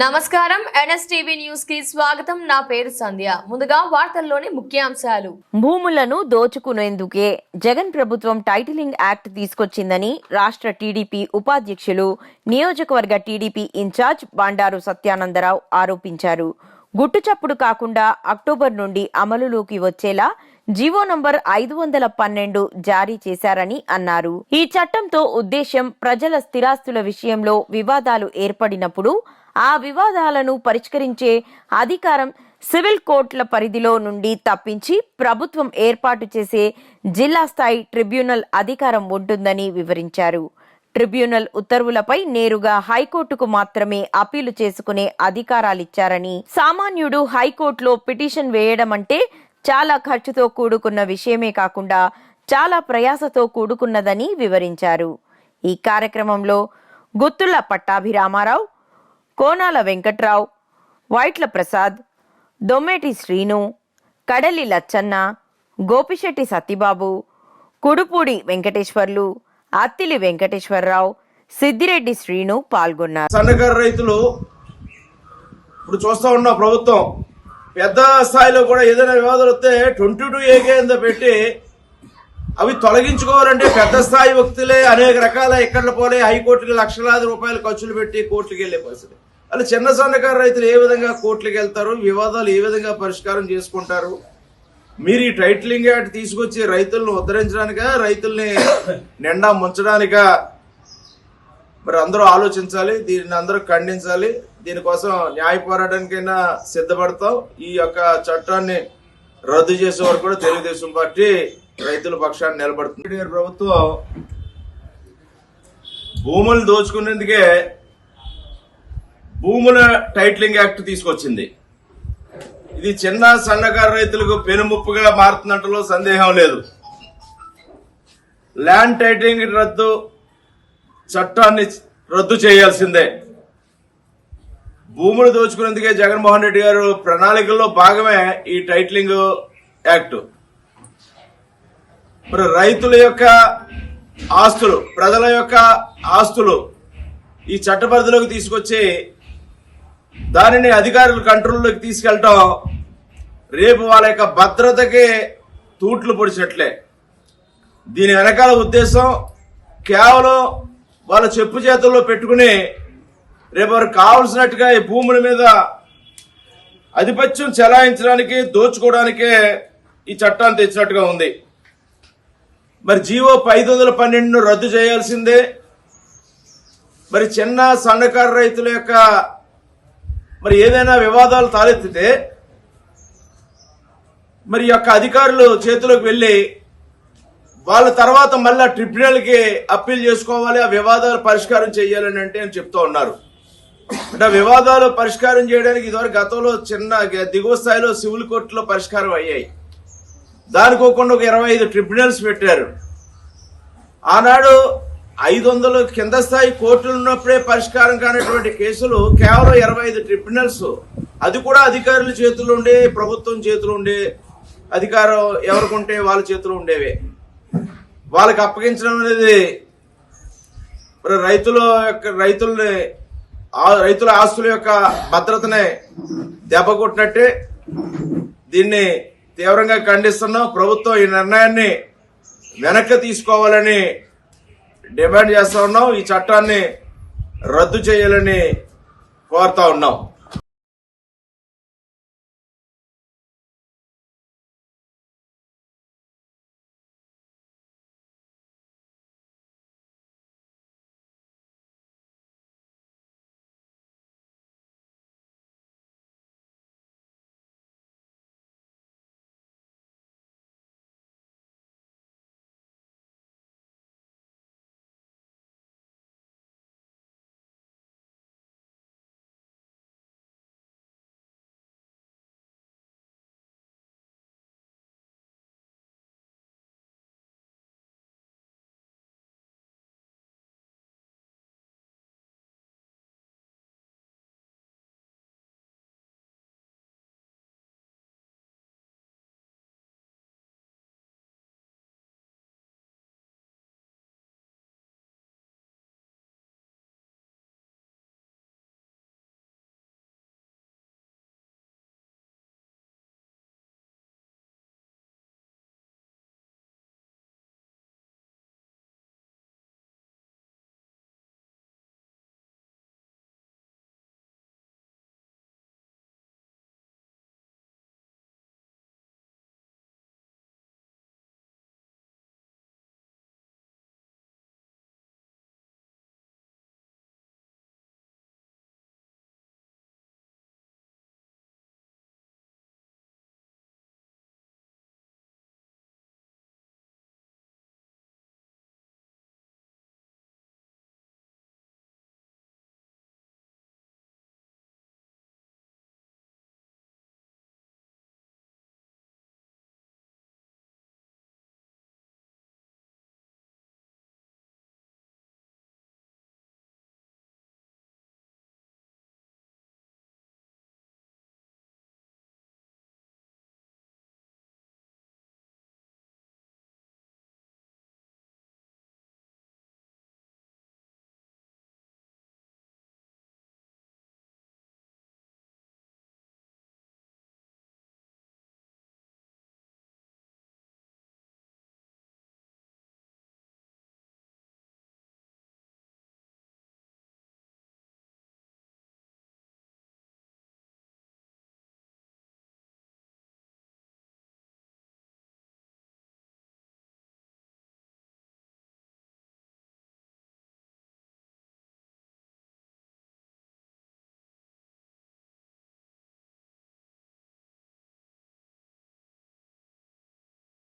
నమస్కారం. ఎన్ఎస్టీవీ న్యూస్కి స్వాగతం. నా పేరు సంధ్య. ముందుగా వార్తల్లోని ముఖ్యాంశాలు. భూములను దోచుకునేందుకే జగన్ ప్రభుత్వం టైటిలింగ్ యాక్ట్ తీసుకొచ్చిందని రాష్ట్ర టీడీపీ ఉపాధ్యక్షులు నియోజకవర్గ టీడీపీ ఇన్ఛార్జ్ బండారు సత్యానందరావు ఆరోపించారు. గుట్టుచప్పుడు కాకుండా అక్టోబర్ నుండి అమలులోకి వచ్చేలా జీవో నంబర్ ఐదు వందల పన్నెండు జారీ చేశారని అన్నారు. ఈ చట్టంతో ఉద్దేశ్యం ప్రజల స్థిరాస్తుల విషయంలో వివాదాలు ఏర్పడినప్పుడు ఆ వివాదాలను పరిష్కరించే అధికారం సివిల్ కోర్టుల పరిధిలో నుండి తప్పించి ప్రభుత్వం ఏర్పాటు చేసే జిల్లా స్థాయి ట్రిబ్యునల్ అధికారం ఉంటుందని వివరించారు. ట్రిబ్యునల్ ఉత్తర్వులపై నేరుగా హైకోర్టుకు మాత్రమే అప్పీలు చేసుకునే అధికారాలిచ్చారని సామాన్యుడు హైకోర్టులో పిటిషన్ వేయడం అంటే చాలా ఖర్చుతో కూడుకున్న విషయమే కాకుండా చాలా ప్రయాసతో కూడుకున్నదని వివరించారు. ఈ కార్యక్రమంలో గుత్తుల పట్టాభిరామారావు కోనాల వెంకట్రావు వైట్ల ప్రసాద్ దొమ్మేటి శ్రీను కడలి లచ్చన్న గోపిశెట్టి సత్తిబాబు కుడుపూడి వెంకటేశ్వర్లు అత్తిలి వెంకటేశ్వరరావు సిద్దిరెడ్డి శ్రీను పాల్గొన్నారు. సన్నకారు రైతులు ఇప్పుడు చూస్తూ ఉన్న ప్రభుత్వం. పెద్ద స్థాయిలో కూడా ఏదైనా వివాదాలు వస్తే ట్వంటీ టూ ఏ కింద పెట్టి అవి తొలగించుకోవాలంటే పెద్ద స్థాయి వ్యక్తులే అనేక రకాల ఎక్కడ పోలే. హైకోర్టుకి లక్షలాది రూపాయలు ఖర్చులు పెట్టి కోర్టుకి వెళ్ళే పరిస్థితి. అలా చిన్న సన్నకారు రైతులు ఏ విధంగా కోర్టులకు వెళ్తారు వివాదాలు ఏ విధంగా పరిష్కారం చేసుకుంటారు మీరు ఈ టైటిలింగ్ యాక్ట్ తీసుకొచ్చి రైతులను ఉద్ధరించడానిక రైతుల్ని నిండా ముంచడానిక? మరి అందరూ ఆలోచించాలి దీన్ని అందరూ ఖండించాలి దీనికోసం న్యాయ పోరాటానికైనా సిద్ధపడతాం. ఈ యొక్క చట్టాన్ని రద్దు చేసే వరకు కూడా తెలుగుదేశం పార్టీ రైతుల పక్షాన్ని నిలబడుతుంది. ప్రభుత్వం భూములు దోచుకునేందుకే భూముల టైటిలింగ్ యాక్ట్ తీసుకొచ్చింది. ఇది చిన్న సన్నకారు రైతులకు పెనుముప్పుగా మారుతున్నట్టులో సందేహం లేదు. ల్యాండ్ టైటిలింగ్ రద్దు చట్టాన్ని రద్దు చేయాల్సిందే. భూములు దోచుకునేందుకే జగన్మోహన్ రెడ్డి గారు ప్రణాళికల్లో భాగమే ఈ టైటిలింగ్ యాక్ట్. మరి రైతుల యొక్క ఆస్తులు ప్రజల యొక్క ఆస్తులు ఈ చట్ట పరిధిలోకి తీసుకొచ్చి దానిని అధికారుల కంట్రోల్లోకి తీసుకెళ్ళటం రేపు వాళ్ళ యొక్క భద్రతకి తూట్లు పొడిచినట్లే. దీని వెనకాల ఉద్దేశం కేవలం వాళ్ళ చెప్పు చేతుల్లో పెట్టుకుని రేపు వారికి కావలసినట్టుగా ఈ భూముల మీద ఆధిపత్యం చెలాయించడానికి దోచుకోవడానికే ఈ చట్టాన్ని తెచ్చినట్టుగా ఉంది. మరి జీవో ఐదు వందల పన్నెండును రద్దు చేయాల్సిందే. మరి చిన్న సన్నకారు రైతుల యొక్క మరి ఏదైనా వివాదాలు తలెత్తితే మరి యొక్క అధికారులు చేతిలోకి వెళ్ళి వాళ్ళ తర్వాత మళ్ళా ట్రిబ్యునల్కి అప్పీల్ చేసుకోవాలి ఆ వివాదాలు పరిష్కారం చేయాలని అంటే అని చెప్తూ ఉన్నారు. అంటే ఆ వివాదాలు పరిష్కారం చేయడానికి ఇదివరకు గతంలో చిన్న దిగువ స్థాయిలో సివిల్ కోర్టులో పరిష్కారం అయ్యాయి. దానికోకుండా ఒక ఇరవై ఐదు ట్రిబ్యునల్స్ పెట్టారు. ఆనాడు ఐదు వందలు కింద స్థాయి కోర్టులు ఉన్నప్పుడే పరిష్కారం కానటువంటి కేసులు కేవలం ఇరవై ఐదు ట్రిబ్యునల్స్. అది కూడా అధికారుల చేతుల్లో ఉండే ప్రభుత్వం చేతులు ఉండే అధికారం ఎవరికుంటే వాళ్ళ చేతిలో ఉండేవే. వాళ్ళకి అప్పగించడం అనేది మరి రైతుల యొక్క రైతుల్ని రైతుల ఆస్తుల యొక్క భద్రతనే దెబ్బ కొట్టినట్టే దీన్ని తీవ్రంగా ఖండిస్తున్నాం. ప్రభుత్వం ఈ నిర్ణయాన్ని వెనక్కి తీసుకోవాలని డిమాండ్ చేస్తా ఉన్నాం. ఈ చట్టాన్ని రద్దు చేయాలని కోరుతా ఉన్నాం.